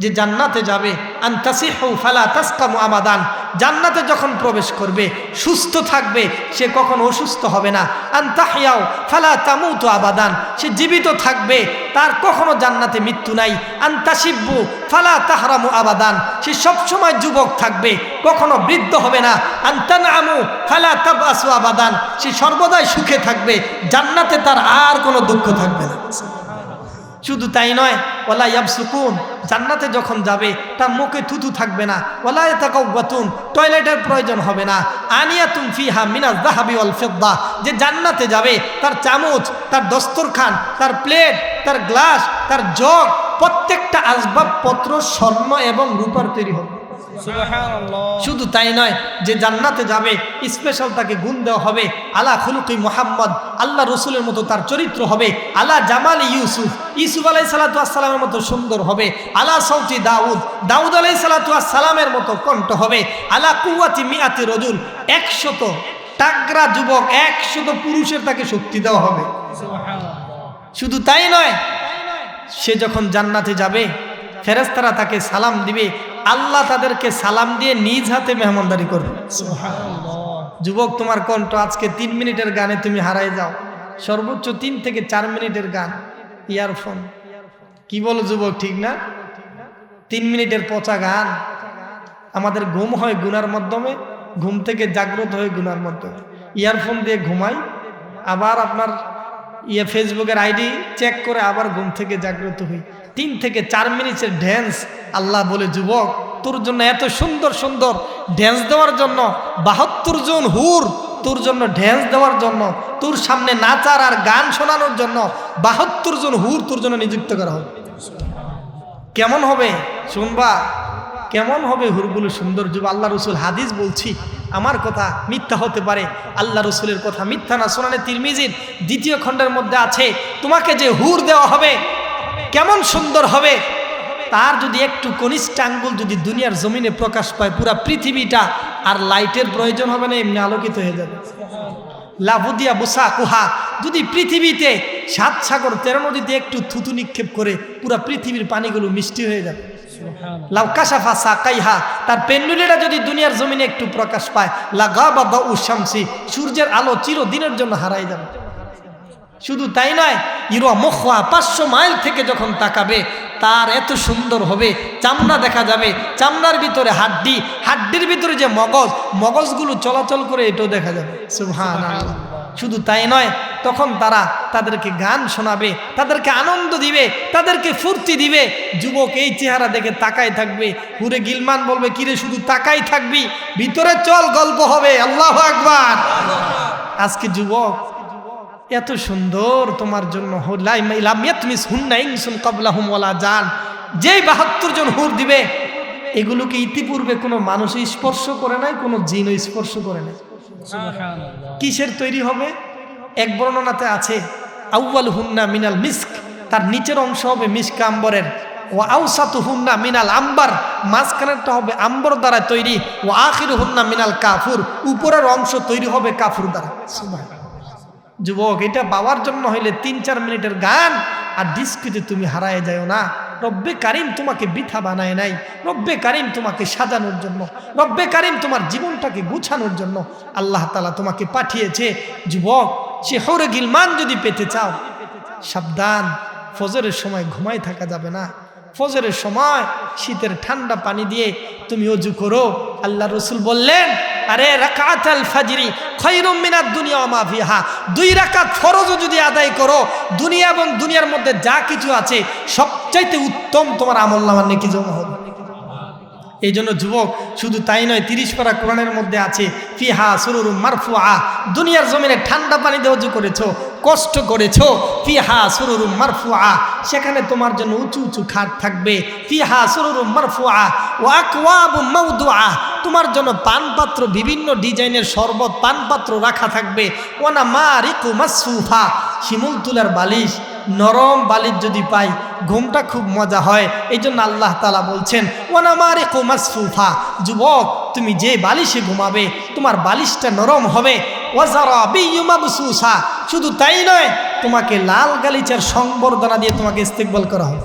যে জান্নাতে যাবে ফালা আমাদান। জান্নাতে যখন প্রবেশ করবে, সুস্থ থাকবে, সে কখনো অসুস্থ হবে না। আন্তাহিয়াও ফালা তামুতু আবাদান। সে জীবিত থাকবে, তার কখনো জান্নাতে মৃত্যু নাই। আন্তাসিব্বু ফালা তাহরামু আবাদান। সে সবসময় যুবক থাকবে, কখনো বৃদ্ধ হবে না। আন্তানামু ফালা তাবাসু আবাদান। সে সর্বদাই সুখে থাকবে, জান্নাতে তার আর কোনো দুঃখ থাকবে না। শুধু তাই নয় ওলা ইয়াব সুকুন জান্নাতে যখন যাবে, তার মুখে থুতু থাকবে না ওলা তাকাউবাতুন টয়লেটের প্রয়োজন হবে না। আনিয়া তুম ফিহা মিনাজ দাহাবি অল ফেদ্দা, যে জান্নাতে যাবে, তার চামচ, তার দস্তরখান, তার প্লেট, তার গ্লাস, তার জগ, প্রত্যেকটা আসবাবপত্র স্বর্ণ এবং রূপার তৈরি হবে। শুধু তাই নয় যে জান্নাতে যাবে স্পেশাল তাকে গুণ দেওয়া হবে। আলা খুলুকি মোহাম্মদ আল্লাহ রসুলের মতো তার চরিত্র হবে। আলা জামাল ইউসুফ ইউসুফ আলাই সালাতামের মতো সুন্দর হবে। আলা সৌতি দাউদ দাউদ আলাই সালাতামের মতো কণ্ঠ হবে। আলা কুয়াতি মিয়াতি রজুল একশত টাকরা যুবক একশত পুরুষের তাকে শক্তি দেওয়া হবে। শুধু তাই নয় সে যখন জান্নাতে যাবে ফেরেস্তারা তাকে সালাম দিবে আল্লাহ তাদেরকে সালাম দিয়ে নিজ হাতে মেহমানদারি করবে। যুবক তোমার কণ্ঠ আজকে তিন মিনিটের গানে তুমি হারাই যাও। সর্বোচ্চ তিন থেকে চার মিনিটের গান ইয়ারফোন। কি বলো যুবক ঠিক না? তিন মিনিটের পচা গান। আমাদের ঘুম হয় গুনার মাধ্যমে ঘুম থেকে জাগ্রত হয়ে গুনার মাধ্যমে। ইয়ারফোন দিয়ে ঘুমাই আবার আপনার ইয়ে ফেসবুকের আইডি চেক করে আবার ঘুম থেকে জাগ্রত হই। তিন থেকে চার মিনিটের ড্যান্স আল্লাহ বলে, যুবক, তোর জন্য এত সুন্দর সুন্দর ড্যান্স দেওয়ার জন্য বাহাত্তর জন হুর, তোর জন্য ড্যান্স দেওয়ার জন্য, তোর সামনে নাচার আর গান শোনানোর জন্য বাহাত্তর জন হুর তোর জন্য নিযুক্ত করা হবে। কেমন হবে? শুনবা? কেমন হবে হুরগুলো সুন্দর? যুব, আল্লাহ রসুল হাদিস বলছি, আমার কথা মিথ্যা হতে পারে। আল্লাহ রসুলের কথা মিথ্যা না শোনানে তিরমিজির দ্বিতীয় খণ্ডের মধ্যে আছে, তোমাকে যে হুর দেওয়া হবে কেমন সুন্দর হবে? তার যদি একটু কনিষ্ঠ আঙ্গুল যদি দুনিয়ার জমিনে প্রকাশ পায় পুরা পৃথিবীটা আর লাইটের প্রয়োজন হবে না এমনি আলোকিত হয়ে যাবে। লাভুদিয়া বুসা কুহা যদি পৃথিবীতে সাত সাগর তেরো নদীতে একটু থুতু নিক্ষেপ করে পুরা পৃথিবীর পানিগুলো মিষ্টি হয়ে যাবে। লাউকাশাফা সাকাইহা তার পেন্ডুলিটা যদি দুনিয়ার জমিনে একটু প্রকাশ পায় লাগা বা উশামসি সূর্যের আলো চিরদিনের জন্য হারাই যাবে। শুধু তাই নয় ইরোয়া মখোয়া পাঁচশো মাইল থেকে যখন তাকাবে তার এত সুন্দর হবে। চামড়া দেখা যাবে চামড়ার ভিতরে হাড্ডি হাড্ডির ভিতরে যে মগজ মগজগুলো চলাচল করে এটাও দেখা যাবে। সুহান শুধু তাই নয় তখন তারা তাদেরকে গান শোনাবে তাদেরকে আনন্দ দিবে তাদেরকে ফুর্তি দিবে। যুবক এই চেহারা দেখে তাকাই থাকবে। হুরে গিলমান বলবে কিরে শুধু তাকাই থাকবি? ভিতরে চল গল্প হবে। আল্লাহ আকবার। আজকে যুবক এত সুন্দর তোমার জন্য যান যেই বাহাত্তর জন হুর দিবে এগুলোকে ইতিপূর্বে কোনো মানুষ স্পর্শ করে নাই কোনো জিন স্পর্শ করে নাই। কিসের তৈরি হবে? এক বর্ণনাতে আছে আউ্বাল হুন্না মিনাল মিস্ক তার নিচের অংশ হবে মিস্ক আম্বরের। ও আউসাতু হুন্না মিনাল আম্বার মাঝখানেরটা হবে আম্বর দ্বারা তৈরি। ও আখির হুন্না মিনাল কাফুর উপরের অংশ তৈরি হবে কাফুর দ্বারা। যুবক, এটা পাওয়ার জন্য হইলে তিন চার মিনিটের গান আর ডিস্কুতে তুমি হারায় যাও না। রব্বে কারিম তোমাকে বৃথা বানায় নাই। রব্বে কারিম তোমাকে সাজানোর জন্য। রব্বে কারিম তোমার জীবনটাকে গুছানোর জন্য আল্লাহ তালা তোমাকে পাঠিয়েছে। যুবক, সে হরে গিলমান যদি পেতে চাও, সাবধান। ফজরের সময় ঘুমাই থাকা যাবে না। ফজরের সময় শীতের ঠান্ডা পানি দিয়ে তুমি অজু করো। আল্লাহ রসুল বললেন, আরে রাকাত আল ফাজরি খৈরুম মিনার দুনিয়া মা ফিহা। দুই রাকাত ফরজও যদি আদায় করো, দুনিয়া এবং দুনিয়ার মধ্যে যা কিছু আছে, সবচাইতে উত্তম তোমার আমল নামার নেকি জমা হবে। এই জন্য যুবক, শুধু তাই নয়, তিরিশ পারা কোরআনের মধ্যে আছে, ফিহা সুরুরুম মারফুয়া দুনিয়ার জমিনে ঠান্ডা পানি উঁচু করেছ, কষ্ট করেছ, ফিহা সুরুরুম মারফুয়া সেখানে তোমার জন্য উঁচু উঁচু খাট থাকবে, ফিহা সুরুরুম মারফুয়া ও আকওয়াবু মাউদুআ। তোমার জন্য পানপাত্র, বিভিন্ন ডিজাইনের শরবত, পানপাত্র রাখা থাকবে। ওনা মা রিকু মাসুফা শিমুল তুলার বালিশ, নরম বালিশ যদি পাই, ঘুমটা খুব মজা হয়। এই জন্য আল্লাহ তালা বলছেন ওনামারে কোমাসফুফা যুবক, তুমি যে বালিশে ঘুমাবে, তোমার বালিশটা নরম হবে। শুধু তাই নয়, তোমাকে লাল গালিচার সংবর্ধনা দিয়ে তোমাকে ইস্তেকবল করা হবে।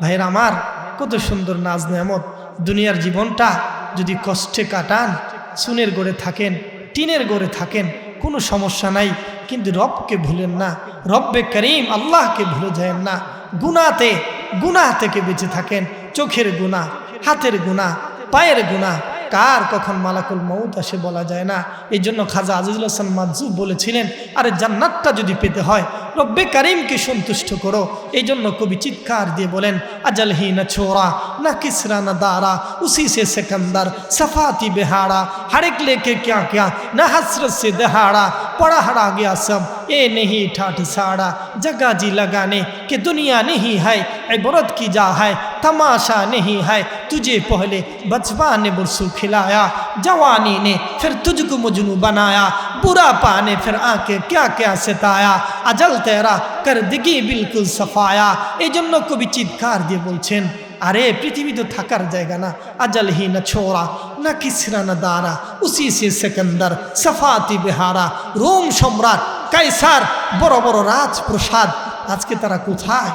ভাইয়ের আমার কত সুন্দর নাজ নেয়ামত। দুনিয়ার জীবনটা যদি কষ্টে কাটান সুনের গড়ে থাকেন, টিনের গড়ে থাকেন, কোনো সমস্যা নাই। কিন্তু রবকে ভুলেন না। রব্বে করিম আল্লাহকে ভুলে যায় না। গুনাতে গুনাহ থেকে বেঁচে থাকেন। চোখের গুণা হাতের গুণা পায়ের গুণা কার কখন মালাকুল মৌত আসে বলা যায় না। এই জন্য খাজা আজিজুল হাসান মাজুব বলেছিলেন, আরে জান্নাতটা যদি পেতে হয় রব্বে কারিমকে সন্তুষ্ট করো এই জন্য কবি চিৎকার দিয়ে বলেন আজল হি না ছোড়া না কিসরা না দারা উসি সে সেকন্দর সফাতি বেহাড়া हर एक लेके क्या क्या न हसरत से दहाड़ा पड़ा हरा गया सब ये नहीं ठाठ साड़ा जगह जी लगाने कि दुनिया नहीं है इबरत की जा है तमाशा नहीं है तुझे पहले बचपा ने बुरसू खिलाया जवानी ने फिर तुझको मजनू बनाया बुरा पाने फिर आके क्या क्या सताया अजल তেরা কার দিকে বিলকুল সফায়া। এই জন্য কবি চিৎকার দিয়ে বলছেন, আরে পৃথিবী তো থাকার জায়গা না আজলহি না ছোড়া, না কিসরা, না দারা উসি সে সেকেন্দার, সাফাতি বেহারা, রোম সম্রাট কাইসার বড় বড় রাজপ্রসাদ, আজকে তারা কোথায়?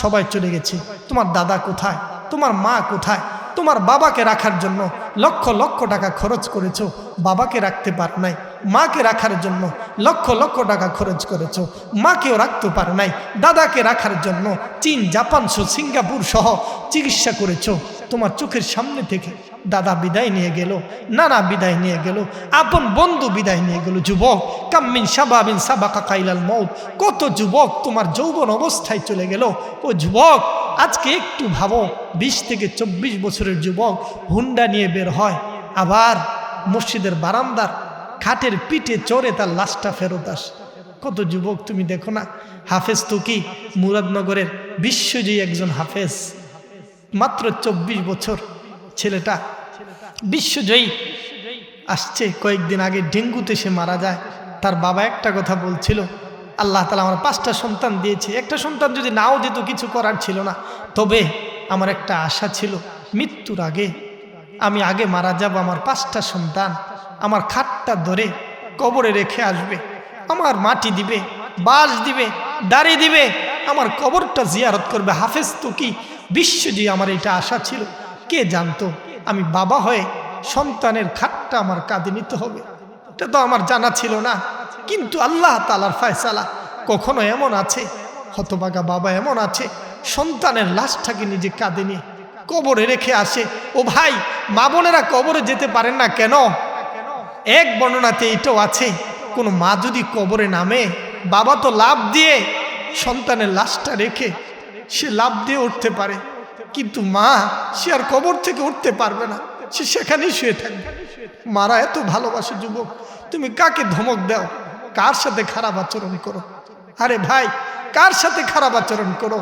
সবাই চলে গেছে, তোমার দাদা কোথায়? তোমার মা কোথায়? তোমার বাবাকে রাখার জন্য লক্ষ লক্ষ টাকা খরচ করেছ, বাবাকে রাখতে পার নাই মাকে রাখার জন্য লক্ষ লক্ষ টাকা খরচ করেছ। মাকেও রাখতে পারে নাই, দাদাকে রাখার জন্য চীন, জাপান সিঙ্গাপুর সহ চিকিৎসা করেছ। তোমার চোখের সামনে থেকে দাদা বিদায় নিয়ে গেল, নানা বিদায় নিয়ে গেল, আপন বন্ধু বিদায় নিয়ে গেল, যুবক। কাম্মিন সাবাবিন সাবাকা কাইলাল মৌত কত যুবক তোমার যৌবন অবস্থায় চলে গেল। ও যুবক, আজকে একটু ভাবো, বিশ থেকে চব্বিশ বছরের যুবক হুন্ডা নিয়ে বের হয়, আবার মসজিদের বারান্দার খাটের পিঠে চড়ে তার লাশটা ফেরত আস। কত যুবক তুমি দেখো না? হাফেজ তো কি? মুরাদনগরের বিশ্বজয়ী একজন হাফেজ। মাত্র চব্বিশ বছর ছেলেটা বিশ্বজয়ী আসছে। কয়েকদিন আগে ডেঙ্গুতে সে মারা যায়। তার বাবা একটা কথা বলছিল, আল্লাহ তালা আমার পাঁচটা সন্তান দিয়েছে। একটা সন্তান যদি নাও দিত কিছু করার ছিল না। তবে আমার একটা আশা ছিল, মৃত্যুর আগে আমি আগে মারা যাব আমার পাঁচটা সন্তান। আমার খাটটা ধরে কবরে রেখে আসবে, আমার মাটি দিবে বাস দিবে, দাড়ি দিবে, আমার কবরটা জিয়ারত করবে। হাফেজ তো কি বিশ্বজি আমার এটা আশা ছিল? কে জানতো? আমি বাবা হয়ে সন্তানের খাটটা আমার কাঁধে নিতে হবে। এটা তো আমার জানা ছিল না। কিন্তু আল্লাহ তালার ফায়সালা কখনো এমন আছে? হতবাগা বাবা এমন আছে, সন্তানের লাশটাকে নিজে কাঁধে নিয়ে কবরে রেখে আসে। ও ভাই, মা বোনেরা কবরে যেতে পারেন না কেন? এক বর্ণনাতে এটাও আছে, কোনো মা যদি কবরে নামে, বাবা তো লাভ দিয়ে সন্তানের লাশটা রেখে সে লাভ দিয়ে উঠতে পারে। কিন্তু মা, সে আর কবর থেকে উঠতে পারবে না, সে সেখানেই শুয়ে থাকবে। মারা এত ভালোবাসে যুবক, তুমি কাকে ধমক দাও? কার সাথে খারাপ আচরণ করো? আরে ভাই, কার সাথে খারাপ আচরণ করো?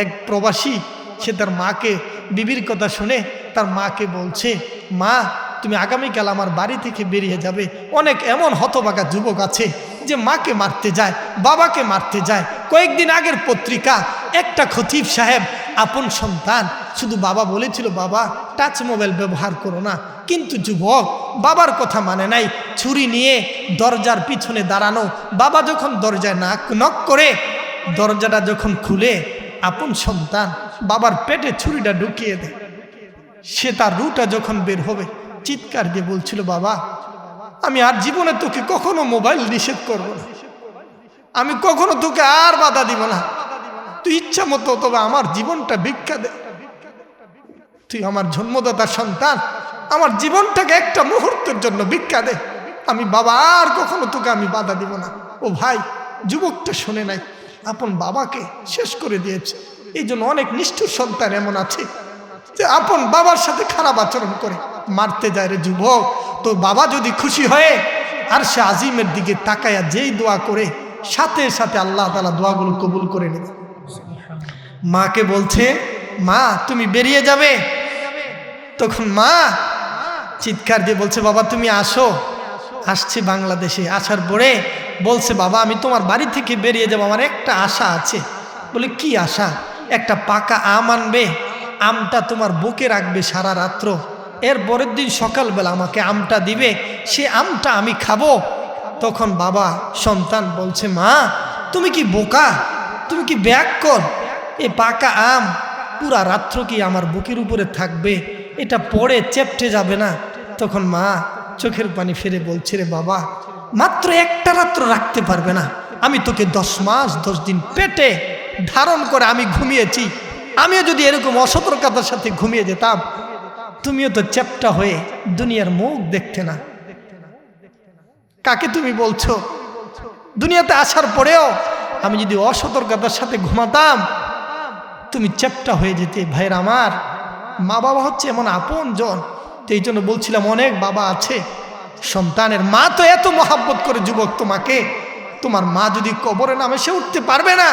এক প্রবাসী, সে তার মাকে, বিবির কথা শুনে তার মাকে বলছে, মা তুমি আগামীকাল আমার বাড়ি থেকে বেরিয়ে যাবে। অনেক এমন হতবাগা যুবক আছে যে মাকে মারতে যায়, বাবাকে মারতে যায়। কয়েকদিন আগের পত্রিকা, একটা খতিব সাহেব আপন সন্তান, শুধু বাবা বলেছিল, বাবা টাচ মোবাইল ব্যবহার করো না। কিন্তু যুবক, বাবার কথা মানে নাই, ছুরি নিয়ে দরজার পিছনে দাঁড়ানো। বাবা যখন দরজায় নাক নক করে, দরজাটা যখন খুলে, আপন সন্তান বাবার পেটে ছুরিটা ঢুকিয়ে দেয়। সে তার রুটা যখন বের হবে চিৎকার দিয়ে বলছিল, বাবা, আমি আর জীবনে তোকে কখনো মোবাইল নিষেধ করব না। আমি কখনো তোকে আর বাধা দিব না। তুই ইচ্ছা মতো তবে আমার জীবনটা ভিক্ষা দে। তুই আমার জন্মদাতা সন্তান। আমার জীবনটাকে একটা মুহূর্তের জন্য ভিক্ষা দে। আমি বাবা, আর কখনো তোকে আমি বাধা দিব না। ও ভাই, যুবকটা শুনে নাই। আপন বাবাকে শেষ করে দিয়েছে। এই জন্য অনেক নিষ্ঠুর সন্তান এমন আছে। যে আপন বাবার সাথে খারাপ আচরণ করে, মারতে যায় রে যুবক। তো বাবা যদি খুশি হয়ে আর সে আজিমের দিকে তাকায়া যেই দোয়া করে, সাথে সাথে আল্লাহ তালা দোয়াগুলো কবুল করে নেবে। মাকে বলছে, মা, তুমি বেরিয়ে যাবে। তখন মা চিৎকার দিয়ে বলছে, বাবা, তুমি আসো। আসছে বাংলাদেশে, আসার পরে বলছে, বাবা, আমি তোমার বাড়ি থেকে বেরিয়ে যাব, আমার একটা আশা আছে। বলে, কি আশা? একটা পাকা আম আনবে আমটা তোমার বুকে রাখবে সারা রাত্র। এর পরের দিন সকালবেলা আমাকে আমটা দিবে, সে আমটা আমি খাব। তখন বাবা, সন্তান বলছে, মা, তুমি কি বোকা? তুমি কি ব্যাগ কর এ পাকা আম পুরা রাত্র কি আমার বুকের উপরে থাকবে? এটা পড়ে চেপটে যাবে না। তখন মা চোখের পানি ফিরে বলছে, রে বাবা, মাত্র একটা রাত্র রাখতে পারবে না। আমি তোকে দশ মাস, দশ দিন পেটে ধারণ করে আমি ঘুমিয়েছি। আমিও যদি এরকম অসতর্কতার সাথে ঘুমিয়ে যেতাম, তুমিও তো চ্যাপটা হয়ে দুনিয়ার মুখ দেখতে না। কাকে তুমি বলছো? দুনিয়াতে আসার পরেও আমি যদি অসতর্কতার সাথে ঘুমাতাম, তুমি চ্যাপটা হয়ে যেতে। ভাইয়ের আমার মা বাবা হচ্ছে এমন আপন জন এই জন্য বলছিলাম, অনেক বাবা আছে, সন্তানের মা তো এত মহাব্বত করে যুবক তোমাকে, তোমার মা যদি কবরে নামে, সে উঠতে পারবে না।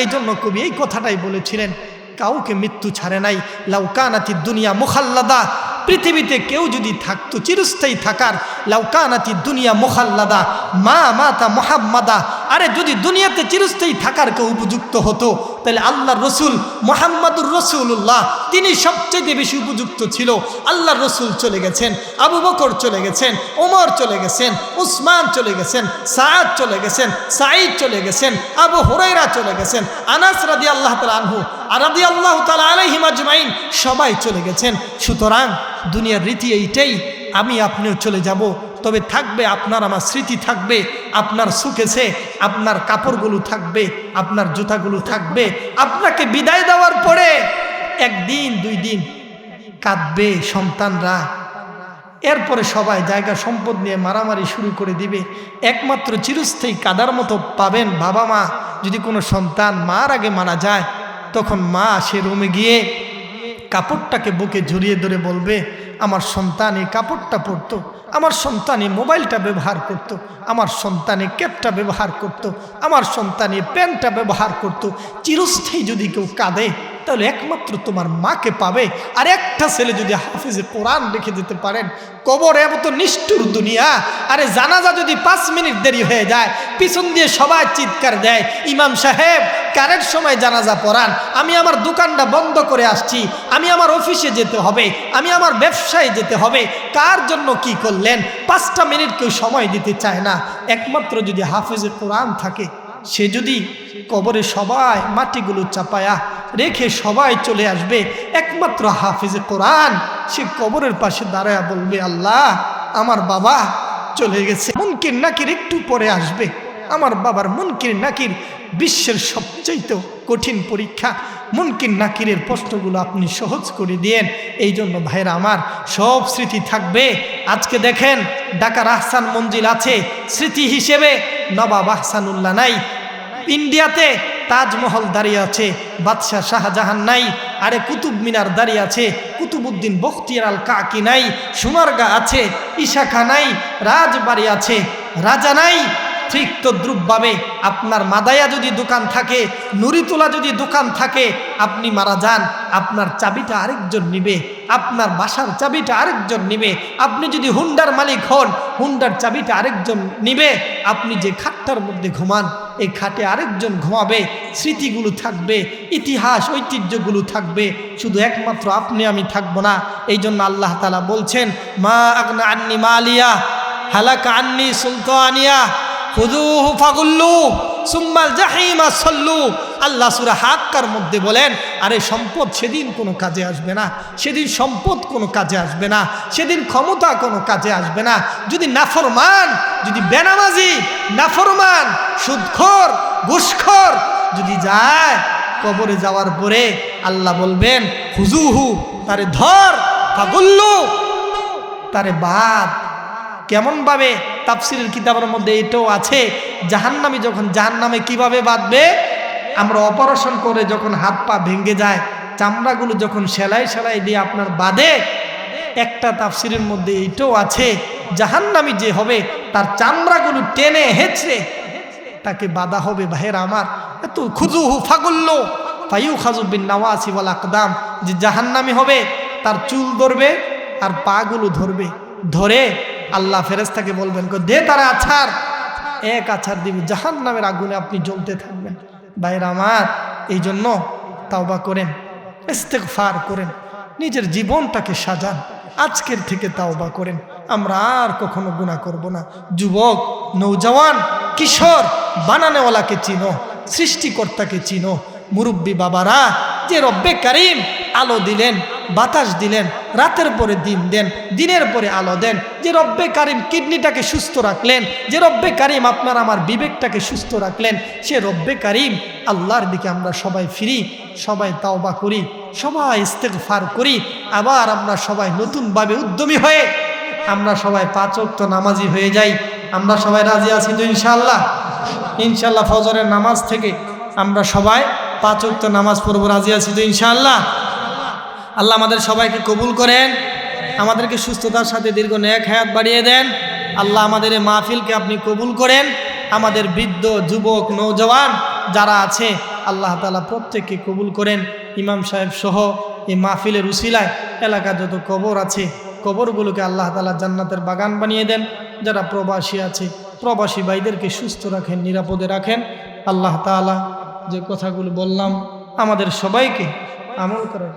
এই জন্য কবি এই কথাটাই বলেছিলেন কাউকে মৃত্যু ছাড়ে নাই। লাউকানাতি দুনিয়া মুখাল্লাদা। পৃথিবীতে কেউ যদি থাকতো, চিরস্থায়ী থাকার লাউকানাতি দুনিয়া মুখাল্লাদা। মা মাতা মোহাম্মাদা। আরে যদি দুনিয়াতে চিরস্থায়ী থাকার কেউ উপযুক্ত হতো, তাহলে আল্লাহ রসুল মোহাম্মদুর রসুল্লাহ তিনি সবচেয়ে বেশি উপযুক্ত ছিল। আল্লাহ রসুল চলে গেছেন, আবু বকর চলে গেছেন, ওমর চলে গেছেন, উসমান চলে গেছেন, সাদ চলে গেছেন, সাঈদ চলে গেছেন, আবু হুরাইরা চলে গেছেন, আনাস রাদি আল্লাহ তালা আনহু আরাদি আল্লাহ তালা আলাইহিম আজমাইন সবাই চলে গেছেন। সুতরাং দুনিয়ার রীতি এইটাই, আমি আপনিও চলে যাব তবে থাকবে, আপনার আমার স্মৃতি থাকবে, আপনার সুকেছে আপনার কাপড়গুলো থাকবে, আপনার জুতাগুলো থাকবে। আপনাকে বিদায় দেওয়ার পরে একদিন, দুই দিন কাঁদবে সন্তানরা। এরপরে সবাই জায়গা সম্পদ নিয়ে মারামারি শুরু করে দিবে। একমাত্র চিরস্থায়ী কাদার মতো পাবেন বাবা মা। যদি কোনো সন্তান মার আগে মারা যায়, তখন মা সে রুমে গিয়ে কাপড়টাকে বুকে জড়িয়ে ধরে বলবে, আমার সন্তান এই কাপড়টা পরতো, আমার সন্তান এই মোবাইলটা ব্যবহার করত। আমার সন্তানে ক্যাপটা ব্যবহার করত। আমার সন্তানে প্যান্টটা ব্যবহার করত। চিরস্থায়ী যদি কেউ কাঁদে তাহলে একমাত্র তোমার মাকে পাবে। আর একটা ছেলে যদি হাফিজে কোরআন রেখে দিতে পারেন, কবর এত নিষ্ঠুর দুনিয়া। আরে জানাজা যদি পাঁচ মিনিট দেরি হয়ে যায়, পিছন দিয়ে সবাই চিৎকার দেয়, ইমাম সাহেব, কারের সময় জানাজা পড়ান, আমি আমার দোকানটা বন্ধ করে আসছি, আমি আমার অফিসে যেতে হবে, আমি আমার ব্যবসায় যেতে হবে, কার জন্য কি করলেন? পাঁচটা মিনিট কেউ সময় দিতে চায় না। একমাত্র যদি হাফিজে কোরআন থাকে সে যদি কবরে সবাই মাটিগুলো চাপায়া রেখে সবাই চলে আসবে, একমাত্র হাফিজে কোরআন, সে কবরের পাশে দাঁড়ায় বলবে, আল্লাহ, আমার বাবা চলে গেছে। মুনকির নাকির একটু পরে আসবে। আমার বাবার মুনকির নাকির বিশ্বের সবচেয়ে কঠিন পরীক্ষা মুনকির নাকিরের প্রশ্নগুলো আপনি সহজ করে দিয়েন। এই জন্য ভাইরা আমার সব স্মৃতি থাকবে। আজকে দেখেন ঢাকার আহসান মঞ্জিল আছে, স্মৃতি হিসেবে নবাব আহসানুল্লাহ নাই। ইন্ডিয়াতে তাজমহল দাঁড়িয়ে আছে, বাদশাহ শাহজাহান নাই। আরে কুতুব মিনার দাঁড়িয়ে আছে কুতুবুদ্দিন বখতিয়ার আল কাকি নাই। সুমারগা আছে ইশাখা নাই। রাজবাড়ি আছে, রাজা নাই। ঠিক তদ্রুপভাবে আপনার মাদায়া যদি দোকান থাকে, নুরিতোলা যদি দোকান থাকে, আপনি মারা যান, আপনার চাবিটা আরেকজন নিবে, আপনার বাসার চাবিটা আরেকজন নিবে, আপনি যদি হুন্ডার মালিক হন, হুন্ডার চাবিটা আরেকজন নিবে, আপনি যে খাটটার মধ্যে ঘুমান, এই খাটে আরেকজন ঘুমাবে, স্মৃতিগুলো থাকবে, ইতিহাস, ঐতিহ্যগুলো থাকবে, শুধু একমাত্র আপনি আমি থাকব না। এই জন্য আল্লাহ তালা বলছেন, মা আগনা আন্নি মালিয়া, হালাকা আন্নি সুলতানিয়া। খুদুহু ফাগুল্লু, সুম্মাল জাহিমা সল্লু। আল্লাহ সুরা হাক্কার মধ্যে বলেন, আরে সম্পদ সেদিন কোনো কাজে আসবে না, সেদিন সম্পদ কোনো কাজে আসবে না, সেদিন ক্ষমতা কোনো কাজে আসবে না। যদি নাফরমান, যদি বেনামাজি, নাফরমান, সুদখোর, ঘুষখোর যদি যায় কবরে যাওয়ার পরে আল্লাহ বলবেন হুজুহু তারে ধর, ফাগুল্লু, তারে বাদ। কেমনভাবে তাফসিরের কিতাবের মধ্যে এটাও আছে, জাহান্নামি যখন জাহান্নামে কীভাবে বাঁধবে, আমরা অপারেশন করে যখন হাত পা ভেঙে যায়, চামড়াগুলো যখন সেলাই সেলাই দিয়ে আপনার বাঁধে, একটা তাফসিরের মধ্যে এইটাও আছে, জাহান্নামি যে হবে তার চামড়াগুলো টেনে হেঁচড়ে তাকে বাধা হবে, ভাইয়ের আমার, এত খুজুহু ফাগুল্ল ফাইউ খাজুবিন নওয়াসি বল আকদাম, যে জাহান্নামি হবে তার চুল ধরবে আর পাগুলো ধরবে, ধরে আল্লাহ ফেরেস্তাকে বলবেন দে তারা আছার এক আছার দিবে জাহান নামের আগুনে আপনি জ্বলতে থাকবেন। ভাইয়ের আমার এই জন্য তাওবা করেন ইস্তেকফার করেন, নিজের জীবনটাকে সাজান, আজকের থেকে তাওবা করেন। আমরা আর কখনো গুণা করব না। যুবক, নৌজওয়ান, কিশোর, বানানেওয়ালাকে চিনো, সৃষ্টিকর্তাকে চিনো, মুরব্বী বাবারা, যে রব্বে কারিম আলো দিলেন বাতাস দিলেন, রাতের পরে দিন দেন, দিনের পরে আলো দেন। যে রব্বে কারিম কিডনিটাকে সুস্থ রাখলেন, যে রব্বে কারিম আপনার আমার বিবেকটাকে সুস্থ রাখলেন, সে রব্বে কারিম আল্লাহর দিকে আমরা সবাই ফিরি, সবাই তাওবা করি, সবাই ইস্তেগফার করি, আবার আমরা সবাই নতুনভাবে উদ্যমী হয়ে আমরা সবাই পাঁচক্ত নামাজি হয়ে যাই। আমরা সবাই রাজি আছি তো ইনশাল্লাহ ইনশাল্লাহ ফজরের নামাজ থেকে আমরা সবাই পাঁচক্ত নামাজ পড়ব, রাজি আছি তো ইনশাল্লাহ আল্লাহ আমাদের সবাইকে কবুল করেন। আমাদেরকে সুস্থতার সাথে দীর্ঘ ন্যাক হায়াত বাড়িয়ে দেন। আল্লাহ আমাদের এই মাহফিলকে আপনি কবুল করেন। আমাদের বৃদ্ধ, যুবক, নৌজওয়ান যারা আছে, আল্লাহ তালা প্রত্যেককে কবুল করেন। ইমাম সাহেব সহ এই মাহফিলের উসিলায় এলাকা যত কবর আছে, কবরগুলোকে আল্লাহ তালা জান্নাতের বাগান বানিয়ে দেন। যারা প্রবাসী আছে, প্রবাসী ভাইদেরকে সুস্থ রাখেন, নিরাপদে রাখেন। আল্লাহ তালা যে কথাগুলো বললাম, আমাদের সবাইকে আমল করার